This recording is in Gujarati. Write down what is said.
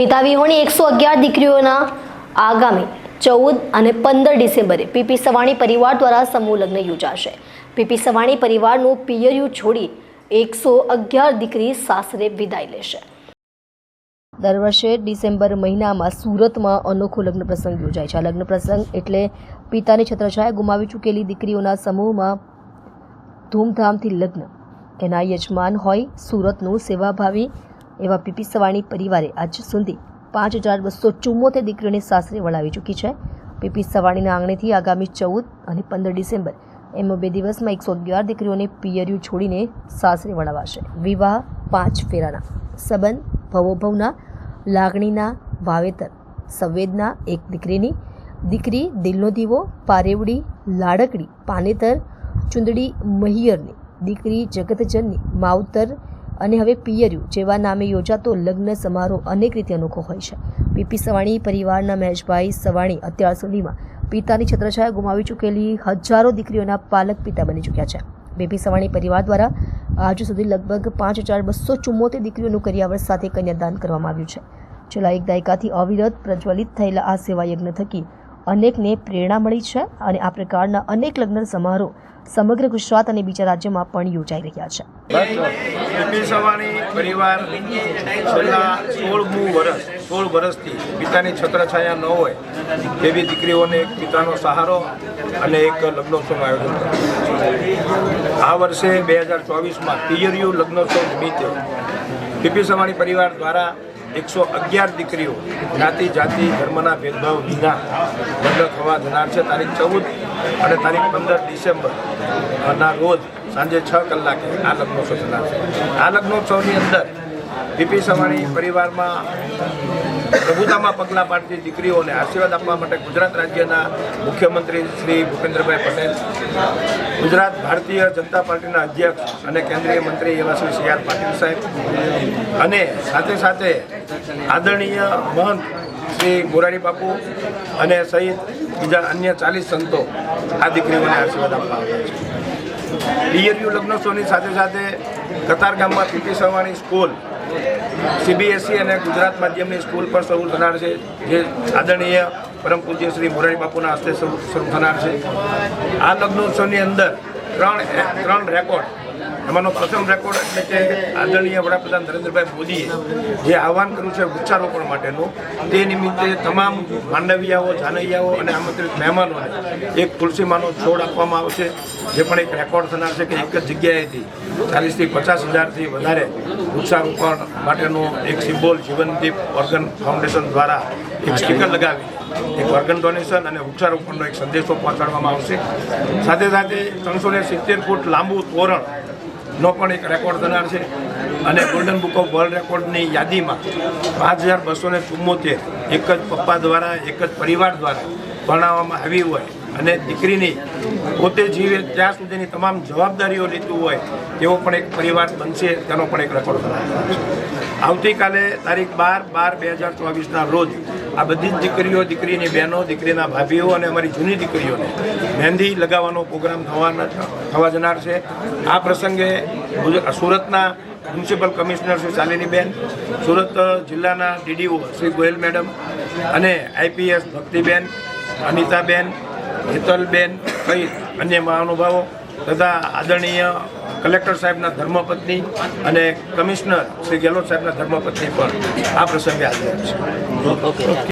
પિતા વિહોણી એકસો અગિયાર દીકરીઓના આગામી ચૌદ અને પંદર ડિસેમ્બરે પીપી સવાણી પરિવાર દ્વારા સમૂહ લગ્ન યોજાશે. પીપી સવાણી પરિવારનું પિયરિયું છોડી એકસો અગિયાર દીકરી સાસરે વિદાય લેશે. દર વર્ષે ડિસેમ્બર મહિનામાં સુરતમાં અનોખો લગ્ન પ્રસંગ યોજાય છે. આ લગ્ન પ્રસંગ એટલે પિતાની છત્રછાયા ગુમાવી ચૂકેલી દીકરીઓના સમૂહમાં ધૂમધામથી લગ્ન. એના યજમાન હોય સુરતનું સેવાભાવી એવા પીપી સવાણી પરિવારે આજ સુધી પાંચ હજાર બસો ચુમ્મોતેર દીકરીઓને સાસરે વળાવી ચૂકી છે. પીપી સવાણીના આંગણેથી આગામી ચૌદ અને પંદર ડિસેમ્બર એમ બે દિવસમાં એકસો અગિયાર દીકરીઓને પિયરિયું છોડીને સાસરે વળાવાશે. વિવાહ પાંચ ફેરાના. સંબંધ ભવોભવના, લાગણીના, વાવેતર. સંવેદના એક દીકરીની. દીકરી દિલનો દીવો, પારેવડી, લાડકડી, પાનેતર, ચુંદડી મહિયરની. દીકરી જગતજનની, માવતર અને હવે પિયર્યુ, જેવા નામે યોજાતો લગ્ન સમારોહ અનેક રીતે અનોખો હોય છે. પીપી સવાણી પરિવારના મહેશભાઈ સવાણી અત્યાર સુધીમાં પિતાની છત્રછાયા ગુમાવી ચૂકેલી હજારો દીકરીઓના પાલક પિતા બની ચૂક્યા છે. બેબી સવાણી પરિવાર દ્વારા આજ સુધી લગભગ પાંચ હજાર બસો ચુમ્મોતેર દીકરીઓનું કરિયાવર સાથે કન્યાદાન કરવામાં આવ્યું છે. છેલ્લા એક દાયકાથી અવિરત પ્રજ્વલિત થયેલા આ સેવા યજ્ઞ થકી અનેકને પ્રેરણા મળી છે અને આ પ્રકારના અનેક લગ્ન સમારોહ સમગ્ર ગુજરાત અને બીજા રાજ્યમાં પણ યોજાઈ રહ્યા છે. સવાણી પરિવાર છેલ્લા સોળમું વર્ષ સોળ વર્ષથી પિતાની છત્રછાયા ન હોય તેવી દીકરીઓને એક પિતાનો સહારો અને એક લગ્નોત્સવનું આયોજન આ વર્ષે બે હજાર ચોવીસમાં પિયરિયું લગ્નોત્સવ નિમિત્તે પીપી સવાણી પરિવાર દ્વારા એકસો અગિયાર દીકરીઓ જ્ઞાતિ જાતિ ધર્મના ભેદભાવ વિના લગ્ન થવા જનાર છે. તારીખ ચૌદ અને તારીખ પંદર ડિસેમ્બર ના રોજ સાંજે છ કલાકે આ લગ્નોત્સવ થનાર છે. આ લગ્નોત્સવની અંદર પીપી સવાણી પરિવારમાં પ્રભુતામાં પગલાં પાડતી દીકરીઓને આશીર્વાદ આપવા માટે ગુજરાત રાજ્યના મુખ્યમંત્રી શ્રી ભૂપેન્દ્રભાઈ પટેલ, ગુજરાત ભારતીય જનતા પાર્ટીના અધ્યક્ષ અને કેન્દ્રીય મંત્રી એવા શ્રી સી આર પાટીલ સાહેબ અને સાથે સાથે આદરણીય મહંત શ્રી મોરારી બાપુ અને સહિત બીજા અન્ય ચાલીસ સંતો આ દીકરીઓને આશીર્વાદ આપવા આવ્યા છે. ડીએરયુ લગ્નોત્સવની સાથે સાથે કતાર ગામમાં પીપી સવાણી સ્કૂલ સીબીએસઈ અને ગુજરાત માધ્યમની સ્કૂલ પણ શરૂ થનાર છે, જે આદરણીય પરમ પૂજ્ય શ્રી મોરારી બાપુના હસ્તે શરૂ થનાર છે. આ લગ્નોત્સવની અંદર ત્રણ ત્રણ રેકોર્ડ એમાંનો પ્રથમ રેકોર્ડ એટલે કે આદરણીય વડાપ્રધાન નરેન્દ્રભાઈ મોદીએ જે આહવાન કર્યું છે વૃક્ષારોપણ માટેનું, તે નિમિત્તે તમામ માંડવિયાઓ, જાનૈયાઓ અને આમંત્રિત મહેમાનોને એક તુલસીમાંનો છોડ આપવામાં આવશે જે પણ એક રેકોર્ડ થનાર છે કે એક જ જગ્યાએથી ચાલીસથી પચાસ હજારથી વધારે વૃક્ષારોપણ માટેનું એક સિમ્બોલ જીવનદીપ ઓર્ગન ફાઉન્ડેશન દ્વારા એક સ્ટીકર લગાવી, એક ઓર્ગન ડોનેશન અને વૃક્ષારોપણનો એક સંદેશો પહોંચાડવામાં આવશે. સાથે સાથે ત્રણસો સિત્તેર ફૂટ લાંબુ તોરણ નો પણ એક રેકોર્ડ થનાર છે. અને ગોલ્ડન બુક ઓફ વર્લ્ડ રેકોર્ડની યાદીમાં પાંચ હજાર બસો ને ચુમ્મોતેર એક જ પપ્પા દ્વારા, એક જ પરિવાર દ્વારા ભણાવવામાં આવી હોય અને દીકરીની પોતે જીવે ત્યાં સુધીની તમામ જવાબદારીઓ લીધું હોય તેવો પણ એક પરિવાર બનશે, તેનો પણ એક રેકોર્ડ આવતીકાલે તારીખ બાર બાર બે હજાર ચોવીસના રોજ આ બધી જ દીકરીઓ, દીકરીની બહેનો, દીકરીના ભાભીઓ અને અમારી જૂની દીકરીઓને મહેંદી લગાવવાનો પ્રોગ્રામ થવાના થવા જનાર છે. આ પ્રસંગે સુરતના મ્યુનિસિપલ કમિશનર શ્રી શાલિનીબેન, સુરત જિલ્લાના ડીડીઓ શ્રી ગોયલ મેડમ અને આઈપીએસ ભક્તિબેન, અનિતાબેન, હેતલબેન સહિત અન્ય મહાનુભાવો તથા આદરણીય કલેક્ટર સાહેબના ધર્મપત્ની અને કમિશનર શ્રી ગેહલોત સાહેબના ધર્મપત્ની પણ આ પ્રસંગે હાજર છે.